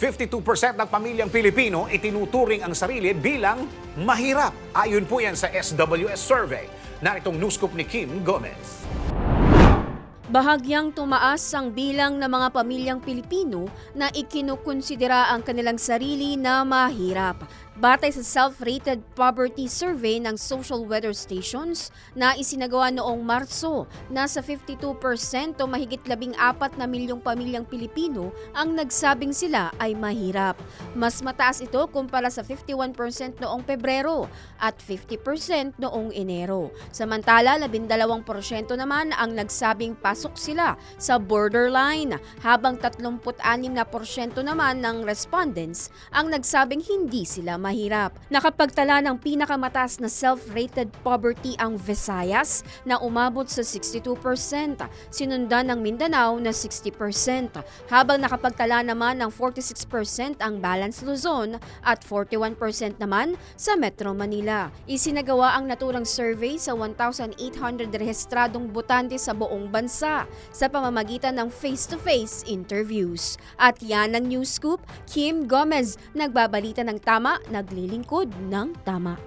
52% ng pamilyang Pilipino itinuturing ang sarili bilang mahirap. Ayon po yan sa SWS survey. Naritong news scoop ni Kim Gomez. Bahagyang tumaas ang bilang ng mga pamilyang Pilipino na ikinukonsidera ang kanilang sarili na mahirap. Batay sa self-rated poverty survey ng Social Weather Stations na isinagawa noong Marso, nasa 52% o mahigit 14 na milyong pamilyang Pilipino ang nagsabing sila ay mahirap. Mas mataas ito kumpara sa 51% noong Pebrero at 50% noong Enero. Samantala, 12% naman ang nagsabing pasok sila sa borderline, habang 36% naman ng respondents ang nagsabing hindi sila mahirap. Nakapagtala ng pinakamataas na self-rated poverty ang Visayas na umabot sa 62%, sinundan ng Mindanao na 60%, habang nakapagtala naman ng 46% ang Balance Luzon at 41% naman sa Metro Manila. Isinagawa ang naturang survey sa 1,800 rehistradong botante sa buong bansa sa pamamagitan ng face-to-face interviews. At yan ang news scoop, Kim Gomez, nagbabalita ng tama, naglilingkod ng tama.